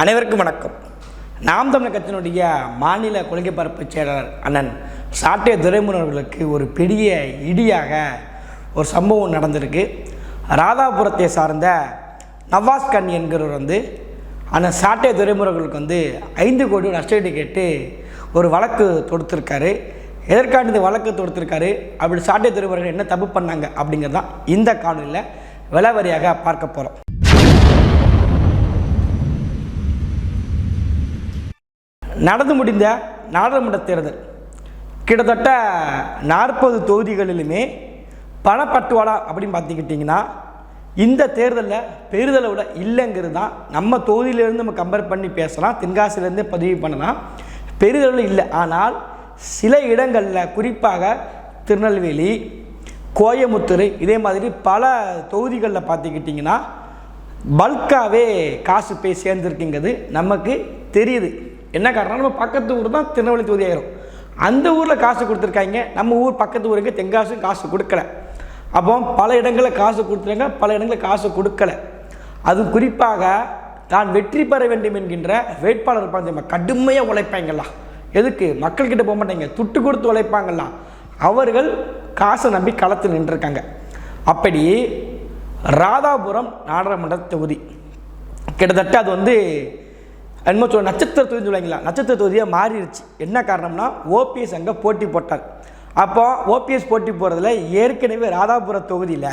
அனைவருக்கும் வணக்கம். நாம் தமிழர் கட்சியினுடைய மாநில கொள்கை பரப்பு செயலாளர் அண்ணன் சாட்டை துரைமுருகன் அவர்களுக்கு ஒரு பெரிய இடியாக ஒரு சம்பவம் நடந்திருக்கு. ராதாபுரத்தை சார்ந்த நவாஸ் கன் என்கிறவர் வந்து அண்ணன் சாட்டை துரைமுருகர்களுக்கு வந்து ஐந்து கோடி நஷ்டஈடு கேட்டு ஒரு வழக்கு தொடுத்திருக்காரு. எதற்காக இந்த வழக்கு தொடுத்திருக்காரு? அப்படி சாட்டை துரைமுருகன் என்ன தப்பு பண்ணாங்க அப்படிங்கிறது தான் இந்த காணொலியில் விலவரியாக பார்க்க போகிறோம் நடந்து முடிந்த நாடாளுமன்ற தேர்தல். கிட்டத்தட்ட நாற்பது தொகுதிகளிலுமே பணப்பட்டுவாடா அப்படின்னு பார்த்துக்கிட்டிங்கன்னா இந்த தேர்தலில் பெரிதளவில் இல்லைங்கிறது தான். நம்ம தொகுதியிலேருந்து நம்ம கம்பேர் பண்ணி பேசலாம். தென்காசிலேருந்தே பதிவு பண்ணலாம். பெரிதளவில் இல்லை. ஆனால் சில இடங்களில் குறிப்பாக திருநெல்வேலி கோயமுத்தூர் இதே மாதிரி பல தொகுதிகளில் பார்த்துக்கிட்டிங்கன்னா பல்காகவே காசு போய் சேர்ந்துருக்குங்கிறது நமக்கு தெரியுது. என்ன காரணம் நம்ம பக்கத்து ஊர் தான் திருநெல்வேலி தொகுதி ஆயிரும். அந்த ஊரில் காசு கொடுத்துருக்காங்க. நம்ம ஊர் பக்கத்து ஊருக்கு தென்காசும் காசு கொடுக்கல. அப்போ பல இடங்களில் காசு கொடுத்துருங்க பல இடங்களில் காசு கொடுக்கல. அது குறிப்பாக தான் வெற்றி பெற வேண்டும் என்கின்ற வேட்பாளர் இருப்பாங்க தெரியுமா? கடுமையாக உழைப்பாங்கலாம் எதுக்கு? மக்கள்கிட்ட போக மாட்டாங்க. துட்டு கொடுத்து உழைப்பாங்கலாம் அவர்கள் காசை நம்பி களத்தில் நின்றுருக்காங்க. அப்படி ராதாபுரம் நாடாளுமன்ற தொகுதி. கிட்டத்தட்ட அது வந்து என்னமோ சொல்ல நட்சத்திர தொகுதி சொல்லுவாங்களா? நட்சத்திர தொகுதியாக மாறிடுச்சு என்ன காரணம்னா ஓபிஎஸ் அங்கே போட்டி போட்டார். அப்போ ஓபிஎஸ் போட்டி போகிறதுல ஏற்கனவே ராதாபுர தொகுதியில்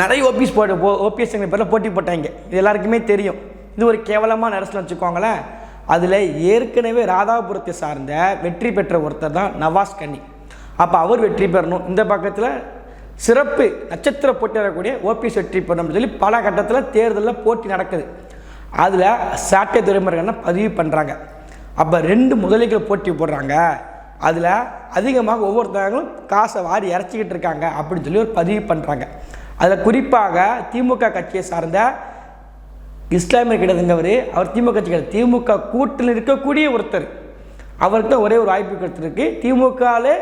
நிறைய ஓபிஎஸ் போட்டு போ ஓபிஎஸ் பேரில் போட்டி போட்டாங்க. இது எல்லாருக்குமே தெரியும். இது ஒரு கேவலமான அரசுன்னு வச்சுக்கோங்களேன். அதில் ஏற்கனவே ராதாபுரத்தை சார்ந்த வெற்றி பெற்ற ஒருத்தர் தான் நவாஸ் கன்னி. அப்போ அவர் வெற்றி பெறணும். இந்த பக்கத்தில் சிறப்பு நட்சத்திர போட்டி வரக்கூடிய ஓபிஎஸ் வெற்றி பெறணும்னு சொல்லி பல கட்டத்தில் தேர்தலில் போட்டி நடக்குது. அதில் சாட்டை துறைமுறைகள்னா பதிவு பண்ணுறாங்க அப்போ ரெண்டு முதலீடுகள் போட்டி போடுறாங்க. அதில் அதிகமாக ஒவ்வொருத்தவங்களும் காசை வாரி இறச்சிக்கிட்டு இருக்காங்க அப்படின்னு சொல்லி ஒரு பதிவு பண்ணுறாங்க அதில் குறிப்பாக திமுக கட்சியை சார்ந்த இஸ்லாமியர் கிடையாதுங்கவர் அவர் திமுக கட்சி கிடையாது திமுக கூட்டில் இருக்கக்கூடிய ஒருத்தர். அவருக்கு தான் ஒரே ஒரு வாய்ப்பு கொடுத்துருக்கு. திமுகவில்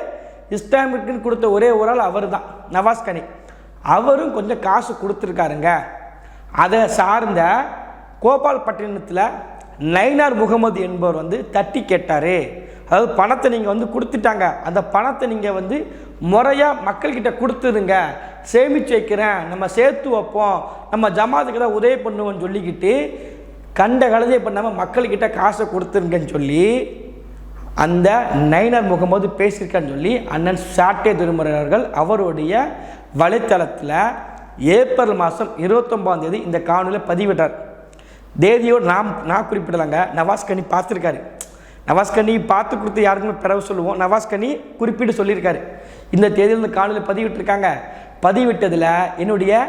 இஸ்லாமியருக்கு கொடுத்த ஒரே ஒரு ஆள் அவர் தான் நவாஸ் கனி. அவரும் கொஞ்சம் காசு கொடுத்துருக்காருங்க. அதை சார்ந்த கோபால்பட்டினத்தில் நைனார் முகமது என்பவர் வந்து தட்டி கேட்டார். அதாவது பணத்தை நீங்கள் வந்து கொடுத்துட்டாங்க. அந்த பணத்தை நீங்கள் வந்து முறையாக மக்கள்கிட்ட கொடுத்துருங்க சேமித்து வைக்கிறேன். நம்ம சேர்த்து வைப்போம். நம்ம ஜமாத்துக்கு தான் உதவி பண்ணுவோம்னு சொல்லிக்கிட்டு கண்ட கலதையை பண்ணாமல் மக்கள்கிட்ட காசை கொடுத்துருங்கன்னு சொல்லி அந்த நைனர் முகமது பேசியிருக்கான்னு சொல்லி அண்ணன் சாட்டே திருமுறையர்கள் அவருடைய வலைத்தளத்தில் ஏப்ரல் மாதம் இருபத்தொம்பதாம் தேதி இந்த காணொலியில் பதிவிட்டார். தேதியோடு நாம் நான் குறிப்பிடலாங்க. நவாஸ் கனி பார்த்துருக்காரு. நவாஸ் கனி பார்த்து கொடுத்து யாருக்குமே பிறகு சொல்லுவோம். நவாஸ் கனி குறிப்பிட்டு சொல்லியிருக்காரு. இந்த தேதியில் இந்த காலையில் பதிவிட்டிருக்காங்க. பதிவிட்டதில் என்னுடைய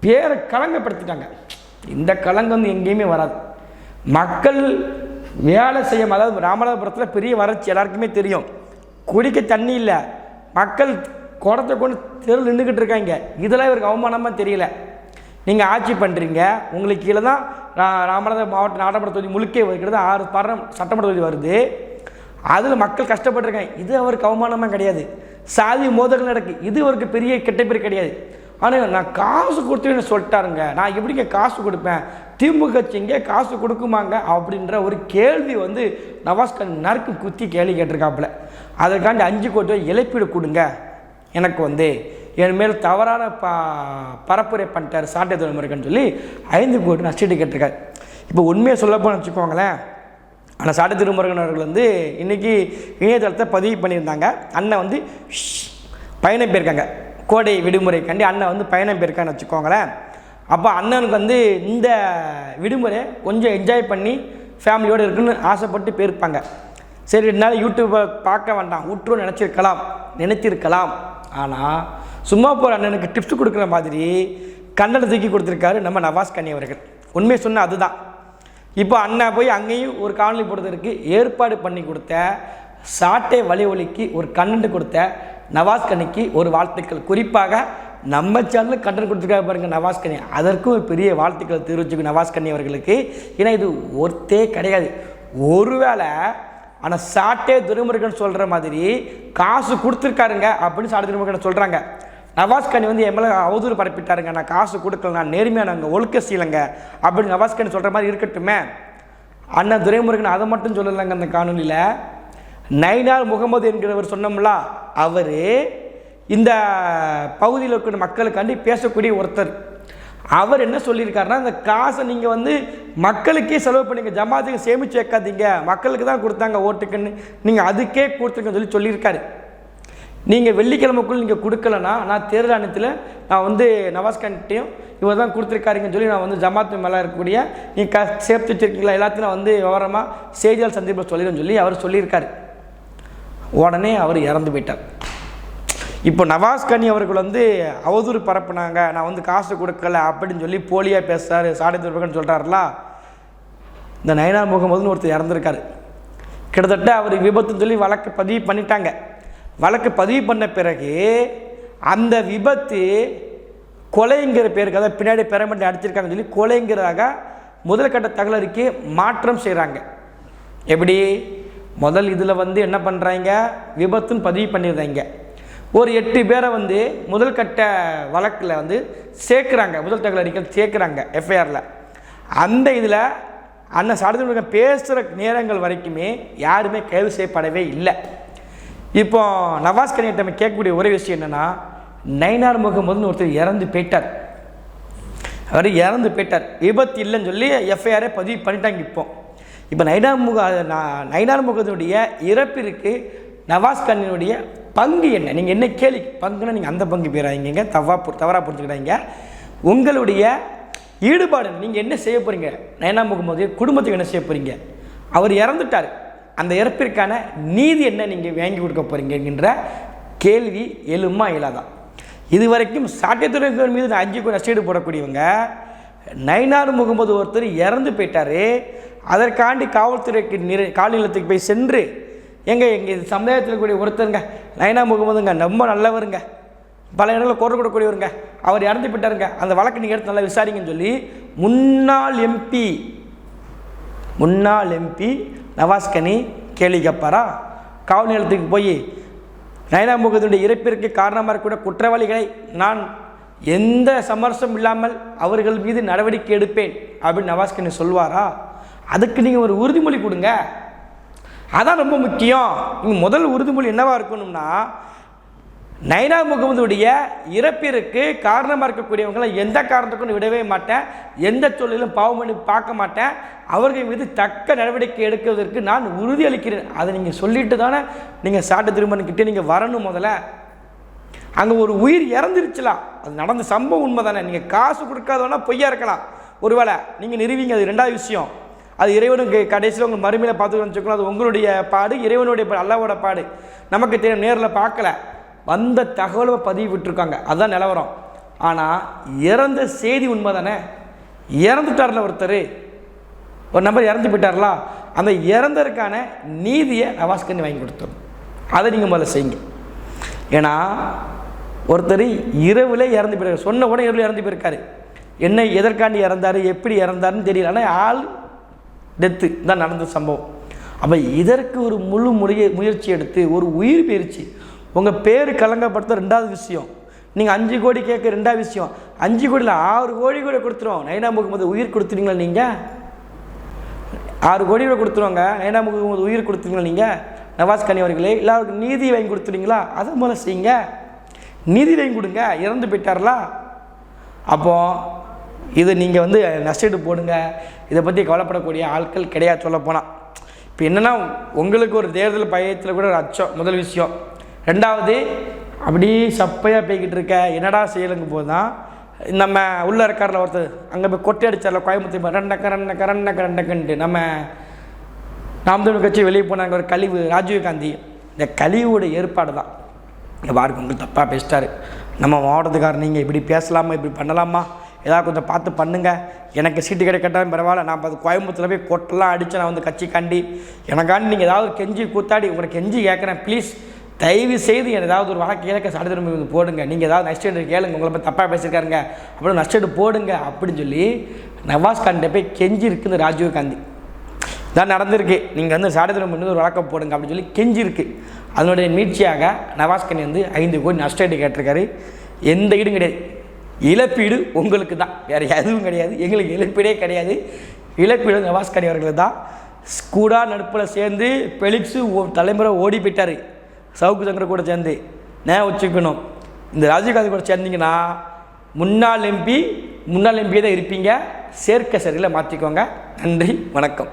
பேரை கலங்கப்படுத்திட்டாங்க இந்த கலங்கம் வந்து எங்கேயுமே வராது. மக்கள் வேலை செய்ய அதாவது ராமநாதபுரத்தில் பெரிய வறட்சி எல்லாருக்குமே தெரியும். குடிக்க தண்ணி இல்லை. மக்கள் குடத்தை கொண்டு தெருவில் நின்றுக்கிட்டு இருக்காங்க. இதெல்லாம் இவருக்கு அவமானமாக தெரியல. நீங்கள் ஆட்சி பண்ணுறீங்க உங்களுக்கு கீழே தான் ராமநாதபுரம் மாவட்ட நாடாளுமன்ற தொகுதி முழுக்கே வருகிறது ஆறு பாரம் சட்டமன்ற தொகுதி வருது. அதில் மக்கள் கஷ்டப்பட்டிருக்காங்க. இது அவருக்கு அவமானமாக கிடையாது. சாதி மோதல்கள் நடக்கு. இது அவருக்கு பெரிய கெட்ட பேர் கிடையாது. ஆனால் நான் காசு கொடுத்துன்னு சொல்லிட்டாருங்க. நான் எப்படிங்க காசு கொடுப்பேன்? திமுக கட்சிங்க காசு கொடுக்குமாங்க? அப்படின்ற ஒரு கேள்வி வந்து நவாஸ்கன் நறுக்கு குத்தி கேள்வி கேட்டிருக்காப்புல. அதற்காண்டி அஞ்சு கோடி ரூபாய் இழப்பீடு கொடுங்க. எனக்கு வந்து என் மேல் தவறான ப பரப்புரை பண்ணிட்டார் சாட்டை தலைமுறைக்குன்னு சொல்லி ஐந்து கோடி நஷ்டீடு கேட்டிருக்காரு. இப்போ உண்மையை சொல்லப்போன்னு வச்சுக்கோங்களேன். ஆனால் சாட்டை திருமுருகன் அவர்கள் வந்து இன்றைக்கி இணையதளத்தை பதிவு பண்ணியிருந்தாங்க. அண்ணன் வந்து ஷ் பயணம் போயிருக்காங்க. கோடை விடுமுறை கண்டி அண்ணன் வந்து பயணம் போயிருக்கான்னு வச்சுக்கோங்களேன். அப்போ அண்ணனுக்கு வந்து இந்த விடுமுறை கொஞ்சம் என்ஜாய் பண்ணி ஃபேமிலியோடு இருக்குன்னு ஆசைப்பட்டு போயிருப்பாங்க. சரி என்னால் யூடியூப்பை பார்க்க வேண்டாம். விட்டுரும் நினச்சிருக்கலாம். நினைத்திருக்கலாம். ஆனால் சும்மா போகிற அண்ணனுக்கு டிப்ஸ் கொடுக்குற மாதிரி கண்ணனை தூக்கி கொடுத்துருக்காரு நம்ம நவாஸ் கனி அவர்கள். உண்மையை சொன்ன அதுதான். இப்போ அண்ணா போய் அங்கேயும் ஒரு காணொலி போடுறதுக்கு ஏற்பாடு பண்ணி கொடுத்த சாட்டை வழி ஒலிக்கு ஒரு கண்ணண்டு கொடுத்த நவாஸ் கனிக்கு ஒரு வாழ்த்துக்கள். குறிப்பாக நம்ம சேனலில் கண்டன் கொடுத்துருக்காரு பாருங்க நவாஸ் கனி. அதற்கும் பெரிய வாழ்த்துக்கள் தெரிவிச்சுக்கும் நவாஸ் கனி அவர்களுக்கு. ஏன்னா இது ஒருத்தே கிடையாது. ஒருவேளை ஆனால் சாட்டே துரைமுருகன் சொல்கிற மாதிரி காசு கொடுத்துருக்காருங்க அப்படின்னு சாட்டை துரைமுருகன் சொல்கிறாங்க நவாஸ்கனி வந்து என் மேலே அவதூறு பரப்பிட்டாருங்க. நான் காசு கொடுக்கல நான் நேர்மையானவங்க ஒழுக்க சீலங்க அப்படின்னு நவாஸ் சொல்கிற மாதிரி இருக்கட்டுமே. அண்ணன் துரைமுருகன் அதை மட்டும் சொல்லலைங்க அந்த காணொலியில் நைனார் முகமது என்கிறவர் சொன்னோம்ல அவர் இந்த பகுதியில் இருக்கிற மக்களுக்காண்டி பேசக்கூடிய ஒருத்தர். அவர் என்ன சொல்லியிருக்காருன்னா இந்த காசை நீங்கள் வந்து மக்களுக்கே செலவு பண்ணிங்க ஜமாத்துக்கு சேமித்து வைக்காதீங்க. மக்களுக்கு தான் கொடுத்தாங்க ஓட்டுக்குன்னு நீங்கள் அதுக்கே கொடுத்துருக்கன்னு சொல்லி சொல்லியிருக்காரு. நீங்கள் வெள்ளிக்கிழமைக்குள் நீங்கள் கொடுக்கலனா நான் தேர்தல் ஆணையத்தில் நான் வந்து நவாஸ்கான்ட்டையும் இவர் தான் கொடுத்துருக்காருங்கன்னு சொல்லி நான் வந்து ஜமாத்து மேலே இருக்கக்கூடிய நீங்கள் க சேர்த்து வச்சுருக்கீங்களா எல்லாத்தையும் நான் வந்து விவரமாக செய்தியாளர் சந்திப்பில் சொல்லிடுன்னு சொல்லி அவர் சொல்லியிருக்காரு. உடனே அவர் இறந்து போயிட்டார். இப்போ நவாஸ் கனி அவர்கள் வந்து அவதூறு பரப்புனாங்க நான் வந்து காசு கொடுக்கல அப்படின்னு சொல்லி போலியாக பேசுகிறார் சாடை துருப்பகன்னு சொல்கிறாருல இந்த நயனார் முகமதுன்னு ஒருத்தர் இறந்துருக்காரு. கிட்டத்தட்ட அவர் விபத்துன்னு சொல்லி வழக்கு பதிவு பண்ணிட்டாங்க. வழக்கு பதிவு பண்ண பிறகு அந்த விபத்து கொலைங்கிற பேருக்கு அதாவது பின்னாடி பெறமட்டி அடிச்சிருக்காங்கன்னு சொல்லி கொலைங்கிறதாக முதல் கட்ட தகவல் மாற்றம் செய்கிறாங்க எப்படி? முதல் இதில் வந்து என்ன பண்ணுறாங்க விபத்துன்னு பதிவு பண்ணிடுறாங்க. ஒரு எட்டு பேரை வந்து முதல் கட்ட வழக்கில் வந்து சேர்க்குறாங்க. முதல் தகவல் அறிக்கை சேர்க்குறாங்க எஃப்ஐஆரில் அந்த இதில் அந்த சாரதி பேசுகிற நேரங்கள் வரைக்குமே யாருமே கைது செய்யப்படவே இல்லை. இப்போ நவாஸ் கனியிட்ட நம்ம கேட்கக்கூடிய ஒரே விஷயம் என்னென்னா நைனார் முகமதுன்னு ஒருத்தர் இறந்து போயிட்டார். அவர் இறந்து போயிட்டார். விபத்து இல்லைன்னு சொல்லி எஃப்ஐஆரே பதிவு பண்ணிட்டாங்க இப்போ. இப்போ நைனார் முக நைனார் முகத்தினுடைய இறப்பிற்கு நவாஸ் கண்ணினுடைய பங்கு என்ன? நீங்கள் என்ன கேள்வி பங்குன்னா நீங்கள் அந்த பங்கு பேராங்க தவா தவறாக புரிஞ்சுக்கிட்டாங்க உங்களுடைய ஈடுபாடு நீங்கள் என்ன செய்ய போகிறீங்க நயனா முகமது குடும்பத்துக்கு என்ன செய்ய போகிறீங்க அவர் இறந்துட்டார். அந்த இறப்பிற்கான நீதி என்ன நீங்கள் வாங்கி கொடுக்க போகிறீங்க என்கின்ற கேள்வி எழுமா இயலாதான் இதுவரைக்கும் சாட்டியத்துறைகள் மீது நான் அஞ்சு கோடி நஷ்டீடு போடக்கூடியவங்க நைனார் முகமது ஒருத்தர் இறந்து போயிட்டார். அதற்காண்டி காவல்துறைக்கு நிறை காலநிலத்துக்கு போய் சென்று எங்க எங்கள் சமுதாயத்தில் கூடிய ஒருத்தருங்க நைனா முகமதுங்க ரொம்ப நல்லவருங்க. பல இடங்களில் குரல் கொடுக்கக்கூடியவருங்க. அவர் இறந்து போயிட்டாருங்க. அந்த வழக்கு நீங்கள் எடுத்து நல்லா விசாரிங்கன்னு சொல்லி முன்னாள் எம்பி முன்னாள் எம்பி நவாஸ்கனி கேள்வி கேட்பாரா காவல் நிலையத்துக்கு போய் நயனா முகத்துடைய இறப்பிற்கு காரணமாக இருக்கக்கூடிய குற்றவாளிகளை நான் எந்த சமரசம் இல்லாமல் அவர்கள் மீது நடவடிக்கை எடுப்பேன் அப்படின்னு நவாஸ்கனி சொல்வாரா? அதுக்கு நீங்கள் ஒரு உறுதிமொழி கொடுங்க. அதான் ரொம்ப முக்கியம். முதல் உறுதிமொழி என்னவாக இருக்கணும்னா நைனா முகமதுடைய இறப்பிற்கு காரணமாக இருக்கக்கூடியவங்களை எந்த காரணத்துக்கும் விடவே மாட்டேன். எந்த சொல்லிலும் பாவம் பண்ணி பார்க்க மாட்டேன். அவர்கள் மீது தக்க நடவடிக்கை எடுக்கிறதற்கு நான் உறுதியளிக்கிறேன் அதை நீங்கள் சொல்லிட்டு தானே நீங்கள் சாட்டு திருமணக்கிட்டே நீங்கள் வரணும் முதல்ல. அங்கே ஒரு உயிர் இறந்துருச்சுலாம் அது நடந்த சம்பவம் உண்மை தானே நீங்கள் காசு கொடுக்காதவனா பொய்யா இருக்கலாம். ஒருவேளை நீங்கள் நிறுவீங்க அது ரெண்டாவது விஷயம். அது இறைவனுக்கு கடைசியில் உங்கள் மறுமையில் பார்த்துக்கணும்னு வச்சுக்கணும் அது உங்களுடைய பாடு இறைவனுடைய பாடு அல்லாவோட பாடு. நமக்கு தெரியும் நேரில் பார்க்கல. வந்த தகவலை பதிவு விட்டுருக்காங்க அதுதான் நிலவரம். ஆனால் இறந்த செய்தி உண்மை தானே இறந்துட்டார்ல ஒருத்தர். ஒரு நம்பர் இறந்து போயிட்டார்லா. அந்த இறந்ததற்கான நீதியை நவாஸ்கண்ணி வாங்கி கொடுத்தோம். அதை நீங்கள் முதல்ல செய்யுங்க. ஏன்னா ஒருத்தர் இரவில் இறந்து போயிருக்காரு. சொன்ன உடனே இரவில் இறந்து போயிருக்காரு. என்ன எதற்காண்டி இறந்தார்? எப்படி இறந்தாருன்னு தெரியல ஆனால் ஆள் டெத்து. தான் நடந்த சம்பவம். அப்போ இதற்கு ஒரு முழு முறைய முயற்சி எடுத்து ஒரு உயிர் பயிற்சி உங்கள் பேர் கலங்கப்படுத்த ரெண்டாவது விஷயம். நீங்கள் அஞ்சு கோடி கேட்க ரெண்டாவது விஷயம். அஞ்சு கோடியில் ஆறு கோடி கூட கொடுத்துருவோம். நைனா முகமது உயிர் கொடுத்துருங்களா நீங்கள் ஆறு கோடி கூட கொடுத்துருவாங்க. நைனா முகமது உயிர் கொடுத்துருங்களா நீங்கள் நவாஸ் கனி அவர்களே இல்லை அவருக்கு நீதி வாங்கி கொடுத்துருங்களா அதை முதல்ல செய்யுங்க. நீதி வாங்கி கொடுங்க. இறந்து போயிட்டார்லா? அப்போ இது நீங்கள் வந்து நஷ்டீடு போடுங்க. இதை பற்றி கவலைப்படக்கூடிய ஆட்கள் கிடையாது சொல்ல போனால் இப்போ என்னென்னா உங்களுக்கு ஒரு தேர்தல் பயத்தில் கூட ஒரு அச்சம். முதல் விஷயம். ரெண்டாவது அப்படியே சப்பையாக போய்கிட்டு இருக்க என்னடா செய்யலுங்க போது தான் நம்ம உள்ள இருக்கார்ல ஒருத்தர் அங்கே போய் கொட்டை அடிச்சார்ல கோயம்புத்தூர் ரெண்டக்க ரெண்டக்க ரெண்டக்க ரெண்டக்கன்ட்டு நம்ம நாம் தமிழ் கட்சி வெளியே போனாங்க ஒரு கழிவு ராஜீவ் காந்தி. இந்த கழிவோட ஏற்பாடு தான். இங்கே பாருங்க உங்களுக்கு தப்பாக பேசிட்டாரு. நம்ம மாவட்டத்துக்காரர் நீங்கள் இப்படி பேசலாமா இப்படி பண்ணலாமா? ஏதாவது கொஞ்சம் பார்த்து பண்ணுங்கள் எனக்கு சீட்டு கிடைக்கட்டாலும் பரவாயில்ல. நான் அது கோயம்புத்தூரில் போய் கொட்டெல்லாம் அடித்து நான் வந்து கட்சிக்காண்டி எனக்காண்டி நீங்கள் ஏதாவது கெஞ்சி கூத்தாடி உங்களுக்கு கெஞ்சி கேட்குறேன் ப்ளீஸ் தயவு செய்து எனக்கு ஏதாவது ஒரு வழக்கு இலக்க சட்ட திரும்ப போடுங்க. நீங்கள் ஏதாவது நஷ்டீடு கேளுங்க உங்களை போய் தப்பாக பேசியிருக்காருங்க. அப்படின்னு நஷ்டம் போடுங்க அப்படின்னு சொல்லி நவாஸ் கான்கிட்ட போய் கெஞ்சி இருக்குது ராஜீவ் காந்தி. தான் நடந்திருக்கு. நீங்கள் வந்து சட்ட திரும்ப ஒரு வழக்கம் போடுங்க அப்படின்னு சொல்லி கெஞ்சிருக்கு. அதனுடைய மீட்சியாக நவாஸ்கனி வந்து ஐந்து கோடி நஷ்டஈடு கேட்டிருக்காரு. எந்த ஈடும் கிடையாது. இழப்பீடு உங்களுக்கு தான். வேறு எதுவும் கிடையாது. எங்களுக்கு இழப்பீடே கிடையாது. இழப்பீடு நவாஸ் கனி அவர்கள் தான். ஸ்கூடா நடுப்பில் சேர்ந்து பெலிக்ஸு ஓ- தலைமுறை ஓடி போயிட்டார். சவுக்கு சங்கர் கூட சேர்ந்து நான் வச்சுக்கணும். இந்த ராஜீவ்காந்தி கூட சேர்ந்தீங்கன்னா முன்னாள் எம்பி முன்னாள் எம்பி தான் இருப்பீங்க. சேர்க்க சரியில் மாற்றிக்கோங்க நன்றி வணக்கம்.